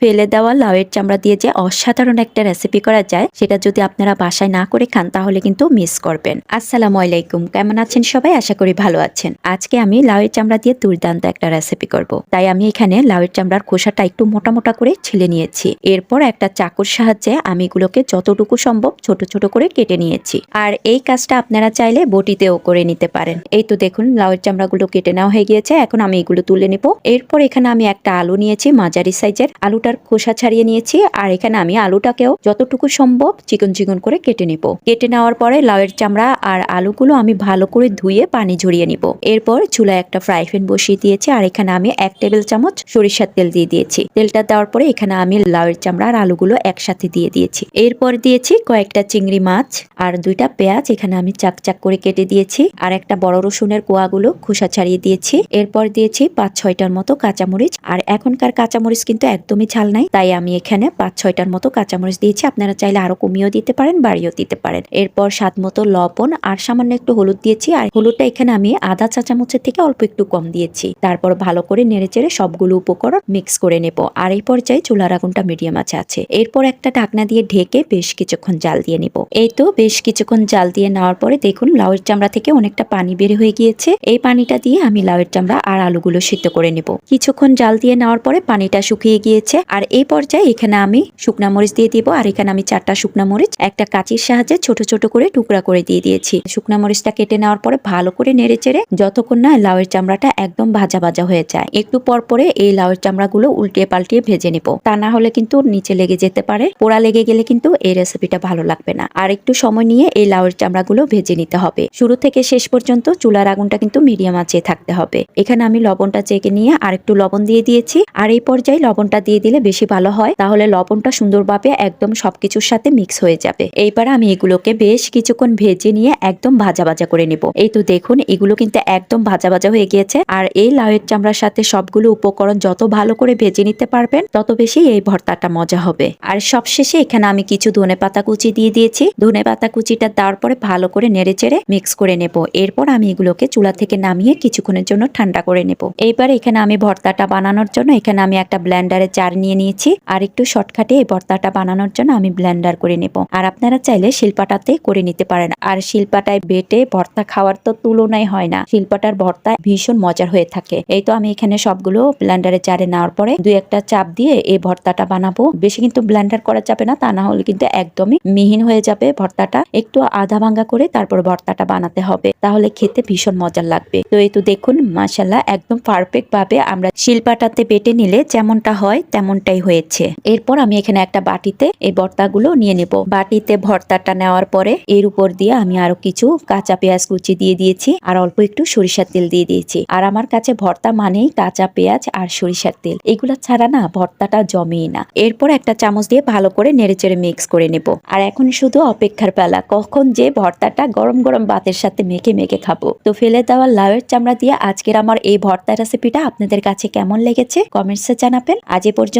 ফেলে দেওয়া লাউয়ের চামড়া দিয়ে যে অসাধারণ একটা রেসিপি করা যায়, সেটা যদি আপনারা বাসায় না করে খান, তাহলে কিন্তু মিস করবেন। আসসালামু আলাইকুম। কেমন আছেন সবাই? আশা করি ভালো আছেন। আজকে আমি লাউয়ের চামড়া দিয়ে দুর্দান্ত একটা রেসিপি করব। তাই আমি এখানে লাউয়ের চামড়ার খোসাটা একটু মোটা মোটা করে ছিলে নিয়েছি। এরপর একটা চাকুর সাহায্যে আমি এগুলোকে যতটুকু সম্ভব ছোট ছোট করে কেটে নিয়েছি। আর এই কাজটা আপনারা চাইলে বটিতেও করে নিতে পারেন। এই তো দেখুন, লাউয়ের চামড়াগুলো কেটে নেওয়া হয়ে গিয়েছে। এখন আমি এগুলো তুলে নিব। এরপর এখানে আমি একটা আলু নিয়েছি, মাঝারি সাইজের আলুটার খোসা ছাড়িয়ে নিয়েছি, আর এখানে আমি আলুটাকেও যতটুকু সম্ভব চিকন চিকন করে কেটে নিব। কেটে নেওয়ার পরে লাউয়ের চামড়া আর আলুগুলো আমি ভালো করে ধুয়ে পানি ঝরিয়ে নিব। এরপর চুলায় একটা ফ্রাই প্যান বসিয়ে দিয়েছি, আর এখানে আমি এক টেবিল চামচ সরিষার তেল দিয়ে দিয়েছি। তেলটা দেওয়ার পরে এখানে আমি লাউয়ের চামড়া আর আলুগুলো একসাথে দিয়ে দিয়েছি। এরপর দিয়েছি কয়েকটা চিংড়ি মাছ আর দুইটা পেঁয়াজ, এখানে আমি চাক চাক করে কেটে দিয়েছি, আর একটা বড় রসুনের কোয়াগুলো খোসা ছাড়িয়ে দিয়েছি। এরপর দিয়েছি পাঁচ ছয়টার মতো কাঁচামরিচ, আর এখনকার কাঁচামরিচ কিন্তু একদমই ঝাল নাই, তাই আমি এখানে পাঁচ, ছয়টার মতো কাঁচামরিচ দিয়েছি। আপনারা চাইলে আরও কমিয়েও দিতে পারেন, বাড়িয়েও দিতে পারেন। এরপর স্বাদ মতো লবণ আর সামান্য একটু হলুদ দিয়েছি। আর হলুদটা এখানে আমি আধা চা চামচের থেকে অল্প একটু কম দিয়েছি। তারপর ভালো করে নেড়ে চেড়ে সবগুলো উপকরণ মিক্স করে নেব। আর এই পর্যায়ে চুলার আগুনটা মিডিয়াম আছে আছে। এরপর একটা ঢাকনা দিয়ে ঢেকে বেশ কিছুক্ষণ জাল দিয়ে নিব। এই তো বেশ কিছুক্ষণ জাল দিয়ে নেওয়ার পরে দেখুন লাউয়ের চামড়া থেকে অনেকটা পানি বের হয়ে গিয়েছে। এই পানিটা দিয়ে আমি লাউয়ের চামড়া আর আলুগুলো সিদ্ধ করে নেব। কিছুক্ষণ জাল দিয়ে নেওয়ার পরে পানিটা শুকিয়ে গিয়েছে। আর এই পর্যায়ে এখানে আমি শুকনা মরিচ দিয়ে দিব, আর এখানে আমি চারটা শুকনা মরিচ, একটা কাঁচির সাহায্যে ছোট ছোট করে টুকরা করে দিয়ে দিয়েছি। শুকনা মরিচটা কেটে নেওয়ার পরে ভালো করে নেড়ে চেড়ে যতক্ষণ না লাউয়ের চামড়াটা একদম ভাজা ভাজা হয়ে যায়, একটু পর পরে এই লাউয়ের চামড়াগুলো উল্টিয়ে পাল্টিয়ে ভেজে নিব। তা না হলে কিন্তু নিচে লেগে যেতে পারে, পোড়া লেগে গেলে কিন্তু এই রেসিপিটা ভালো লাগবে না। আর একটু সময় নিয়ে এই লাউয়ের চামড়াগুলো ভেজে নিতে হবে। শুরু থেকে শেষ পর্যন্ত চুলার আগুনটা কিন্তু মিডিয়াম আঁচে থাকতে হবে। এখানে আমি লবণটা চেকে নিয়ে আর একটু লবণ দিয়ে দিয়েছি, আর এই পর্যায়ে লবণটা দিয়ে দিলে বেশি ভালো হয়, তাহলে লবণটা সুন্দরভাবে একদম সবকিছুর সাথে মিক্স হয়ে যাবে। এইবার আমি এগুলোকে বেশ কিছুক্ষণ ভেজে নিয়ে একদম ভাজা ভাজা করে নিব। এই তো দেখুন, এগুলো কিন্তু একদম ভাজা ভাজা হয়ে গিয়েছে। আর এই লাউয়ের চামড়ার সাথে সবগুলো উপকরণ যত ভালো করে ভেজে নিতে পারবেন, তত বেশি এই ভর্তাটা মজা হবে। আর সবশেষে এখানে আমি কিছু ধনে পাতা কুচি দিয়ে দিয়েছি। ধনে পাতা কুচিটা দেওয়ার পরে ভালো করে নেড়ে চেড়ে মিক্স করে নেব। এরপর আমি এগুলোকে চুলা থেকে নামিয়ে কিছুক্ষণের জন্য ঠান্ডা করে নেব। এইবার এখানে আমি ভর্তাটা বানানোর জন্য এখানে আমি একটা ব্লেন্ডারে চার নিয়ে নিয়েছি। আর একটু শর্টকাটে এই ভর্তাটা বানানোর জন্য আমি ব্লেন্ডার করে নেব। আর আপনারা চাইলে শিল্পাটাতে করে নিতে পারেন। আর শিল্পাটায় বেটে ভর্তা খাওয়ার তো তুলনায় হয় না। শিল্পাটার ভর্তা ভীষণ মজার হয়ে থাকে। এই তো আমি এখানে সবগুলো ব্লেন্ডারে চারে নেওয়ার পরে দুই একটা চাপ দিয়ে এই ভর্তাটা বানাবো। বেশি কিন্তু ব্লেন্ডার করা যাবে না, তা না হলে কিন্তু একদমই মিহিন হয়ে যাবে ভর্তাটা। একটু আধা ভাঙ্গা করে তারপর ভর্তাটা বানাতে হবে। তাহলে খেতে ভীষণ মজার লাগবে। তো এই তো দেখুন মাসাল্লাহ একদম পারফেক্ট ভাবে আমরা শিল্পাটাতে বেটে নিলে যেমনটা হয় তেমনটাই হয়েছে। এরপর আমি এখানে একটা বাটিতে এই ভর্তাগুলো নিয়ে নেব। বাটিতে ভর্তাটা নেওয়ার পরে এর উপর দিয়ে আমি আরও কিছু কাঁচা পেঁয়াজ কুচি দিয়ে দিয়েছি আর অল্প একটু সরিষার তেল দিয়ে দিয়েছি। আর আমার কাছে ভর্তা মানেই কাঁচা পেঁয়াজ আর সরিষার তেল। এগুলো ছাড়া না ভর্তাটা জমেই না। এরপর একটা চামচ দিয়ে ভালো করে নেড়েচেড়ে মিক্স করে নেব। আর এখন শুধু অপেক্ষার পালা, কখন যে ভর্তাটা গরম গরম ভাতের সাথে মেখে মেখে খাব। তো ফেলে দেওয়া লাউয়ের চামড়া দিয়ে আজকের আমার এই ভর্তা রেসিপিটা আপনাদের কাছে কেমন লেগেছে? কমেন্টসে জানাবেন। আজ এ পর্যন্ত